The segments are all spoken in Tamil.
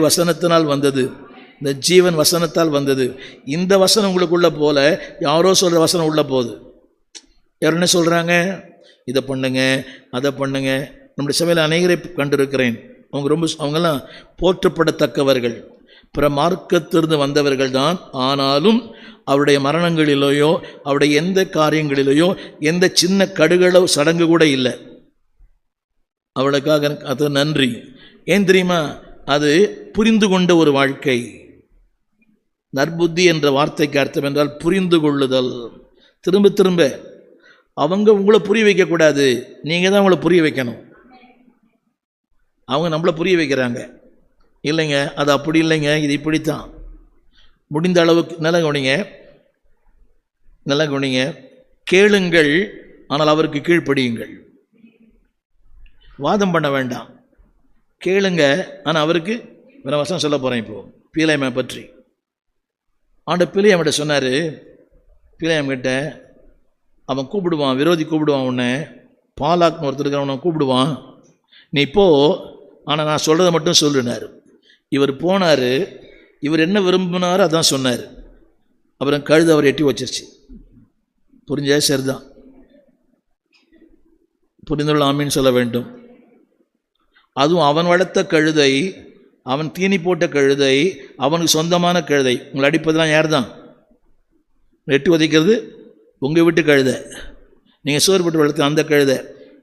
வசனத்தினால் வந்தது. இந்த ஜீவன் வசனத்தால் வந்தது. இந்த வசனம் உங்களுக்குள்ளே போல யாரோ சொல்கிற வசனம் உள்ளே போகுது. யார் என்ன சொல்கிறாங்க இதை பண்ணுங்க அதை பண்ணுங்க. நம்முடைய சபையில் அநேகரை கண்டிருக்கிறேன். அவங்க ரொம்ப அவங்கெல்லாம் போற்றப்படத்தக்கவர்கள். பிற மார்க்கத்திலிருந்து வந்தவர்கள் தான். ஆனாலும் அவருடைய மரணங்களிலேயோ அவருடைய எந்த காரியங்களிலேயோ எந்த சின்ன கடுகளோ சடங்கு கூட இல்லை. அவளுக்காக அது நன்றி. ஏன் தெரியுமா? அது புரிந்து கொண்ட ஒரு வாழ்க்கை. நற்புத்தி என்ற வார்த்தைக்கு அர்த்தம் என்றால் புரிந்து கொள்ளுதல். திரும்ப திரும்ப அவங்க உங்களை புரிய வைக்கக்கூடாது நீங்கள் தான் உங்களை புரிய வைக்கணும். அவங்க நம்மளை புரிய வைக்கிறாங்க. இல்லைங்க அது அப்படி இல்லைங்க இது இப்படித்தான். முடிந்த அளவுக்கு நல்ல கவனிங்க. நல்ல கவனிங்க. கேளுங்கள் ஆனால் அவருக்கு கீழ்ப்படியுங்கள். வாதம் பண்ண வேண்டாம். கேளுங்க. ஆனால் அவருக்கு வேற வசனம் சொல்ல போகிறேன் இப்போ. பீலைமை பற்றி. ஆண்டு பிள்ளையம்கிட்ட சொன்னார் பிள்ளையம்கிட்ட அவன் கூப்பிடுவான் விரோதி கூப்பிடுவான் உன்னை. பாலாக்னு ஒருத்தர் இருக்கிறவனை கூப்பிடுவான். நீ போ ஆனால் நான் சொல்கிறத மட்டும் சொல்லுனார். இவர் போனார் இவர் என்ன விரும்பினாரோ அதான் சொன்னார். அப்புறம் கழுது அவர் எட்டி வச்சிருச்சு. புரிஞ்சா சரிதான். புரிந்துள்ள ஆமின்னு சொல்ல வேண்டும். அதுவும் அவன் வளர்த்த கழுதை அவன் தீனி போட்ட கழுதை அவனுக்கு சொந்தமான கழுதை. உங்களை அடிப்பதெல்லாம் யார் தான் எட்டி உதைக்கிறது உங்கள் வீட்டு கழுதை. நீங்கள் சோறுபட்டு வளர்த்த அந்த கழுதை.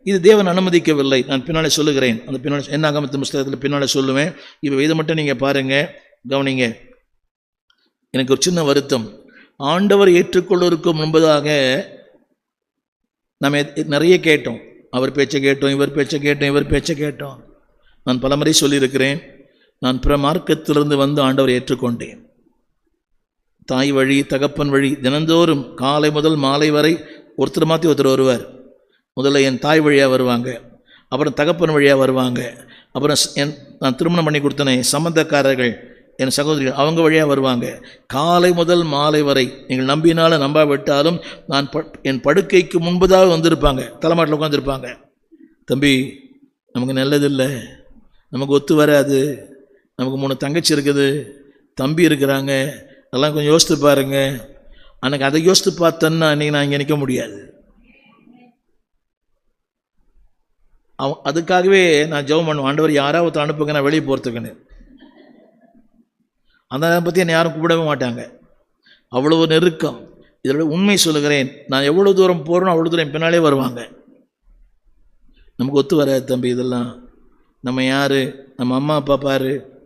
இது தேவன் அனுமதிக்கவில்லை. நான் பின்னாலே சொல்லுகிறேன். அந்த பின்னாலே என்ன அகமத்து புஸ்தகத்தில் பின்னாலே சொல்லுவேன். இப்போ இதை மட்டும் நீங்கள் பாருங்கள் கவனிங்க. எனக்கு ஒரு சின்ன வருத்தம். ஆண்டவர் ஏற்றுக்கொள்வதற்கு முன்பதாக நம்ம நிறைய கேட்டோம். அவர் பேச்சை கேட்டோம் இவர் பேச்சை கேட்டோம் இவர் பேச்சை கேட்டோம். நான் பலமுறை சொல்லியிருக்கிறேன் நான் பிற மார்க்கத்திலிருந்து வந்து ஆண்டவரை ஏற்றுக்கொண்டேன். தாய் வழி தகப்பன் வழி தினந்தோறும் காலை முதல் மாலை வரை ஒருத்தர் மாற்றி ஒருத்தர் வருவார். முதல்ல என் தாய் வழியாக வருவாங்க அப்புறம் தகப்பன் வழியாக வருவாங்க அப்புறம் என் நான் திருமணம் பண்ணி கொடுத்தனே சம்பந்தக்காரர்கள் என் சகோதரிகள் அவங்க வழியாக வருவாங்க. காலை முதல் மாலை வரை நீங்கள் நம்பினாலும் நம்பாவிட்டாலும் நான் ப என் படுக்கைக்கு முன்பதாக வந்திருப்பாங்க தலைமாட்டில் உட்காந்துருப்பாங்க தம்பி நமக்கு நல்லதில்லை. நமக்கு ஒத்து வராது. நமக்கு மூணு தங்கச்சி இருக்குது. தம்பி இருக்கிறாங்க. அதெல்லாம் கொஞ்சம் யோசித்து பாருங்க. அன்னைக்கு அதை யோசித்து பார்த்தேன்னா அன்றைக்கி நான் இங்கே நிற்க முடியாது. அவ அதுக்காகவே நான் ஜெபம் பண்ணுவேன். ஆண்டவர் யாராவது ஒருத்தர் அனுப்புங்க நான் வெளியே போகிறதுக்குன்னு அந்த பற்றி என்னை யாரும் கூப்பிடவே மாட்டாங்க. அவ்வளோ நெருக்கம். இதோட உண்மை சொல்லுகிறேன். நான் எவ்வளோ தூரம் போகிறேனோ அவ்வளோ தூரம் பின்னாலே வருவாங்க. நமக்கு ஒத்து வராது தம்பி இதெல்லாம். நம்ம யார்? நம்ம அம்மா அப்பா பாரு.